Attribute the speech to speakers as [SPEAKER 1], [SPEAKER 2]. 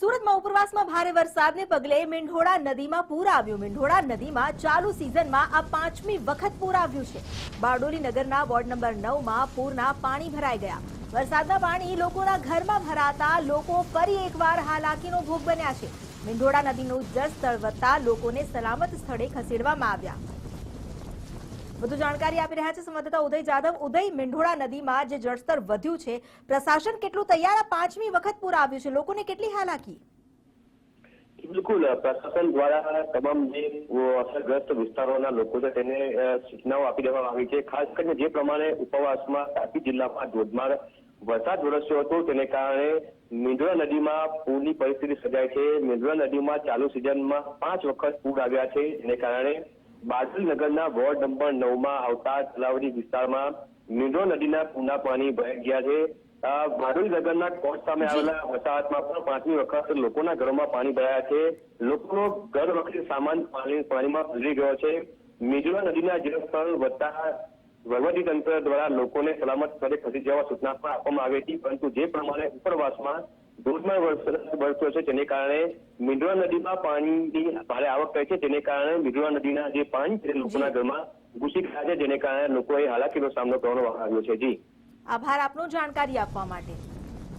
[SPEAKER 1] સુરતમાં ઉપરવાસમાં ભારે વરસાદને પગલે મીંઢોળા નદીમાં પૂર આવ્યું. મીંઢોળા નદીમાં ચાલુ સિઝનમાં આ પાંચમી વખત પૂર આવ્યું છે. બારડોલી નગરના વોર્ડ નંબર નવમાં પૂરના પાણી ભરાઈ ગયા. વરસાદના પાણી લોકોના ઘરમાં ભરાતા લોકો ફરી એકવાર હાલાકીનો ભોગ બન્યા છે. મીંઢોળા નદીનું જળસ્તર વધતા લોકોને સલામત સ્થળે ખસેડવામાં આવ્યા. વધુ જાણકારી આપી રહ્યા છે સંવાદદાતા ઉદય જાદવ ઉદય, મીંઢોળા નદીમાં જે જળસ્તર વધ્યું છે, પ્રશાસન કેટલું તૈયાર? પાંચમી વખત પૂર આવ્યું છે. લોકોને કેટલી હાલાકી?
[SPEAKER 2] બિલકુલ. પ્રશાસન દ્વારા તમામ જે અસરગ્રસ્ત વિસ્તારોના લોકો છે તેને સૂચનાઓ આપી દેવામાં આવી છે. ખાસ કરીને જે પ્રમાણે ઉપવાસમાં તાપી જિલ્લામાં ધોધમાર વરસાદ વરસ્યો હતો, તેને કારણે મિંદ્રા નદીમાં પૂરની પરિસ્થિતિ સર્જાય છે. મિંદ્રા નદીમાં ચાલુ સિઝનમાં પાંચ વખત પૂર આવ્યા છે. જેને કારણે બારડોલી નગરના વોર્ડ નંબર નવમાં આવતા તલાવડી વિસ્તારમાં મીંઢોળા નદીના પૂરના પાણી ભરાઈ ગયા છે. અ, નગરના કોર્ટ સામે આવેલા વસાહતમાં પણ પાંચમી વખત લોકોના ઘરોમાં પાણી ભરાયા છે. લોકોનો ઘર વખતે સામાન પાણી પાણીમાં ભરી ગયો છે. મીંઢોળા નદીના જળસ્તર વધતા વહીવટી તંત્ર દ્વારા લોકોને સલામત સ્થળે ખસી જવા સૂચના પણ આપવામાં આવી હતી પરંતુ જે પ્રમાણે ઉપરવાસમાં ધોધમાર વરસાદ વરસ્યો છે તેને કારણે મીંઢોળા નદીમાં પાણીની ભારે આવક થઈ છે તેને કારણે મીંઢોળા નદીના જે પાણી છે લોકોના ઘરમાં ઘૂસી ગયા છે જેને કારણે લોકોએ હાલાકીનો સામનો કરવાનો આવ્યો છે. જી.
[SPEAKER 1] આભાર આપનો જાણકારી આપવા માટે.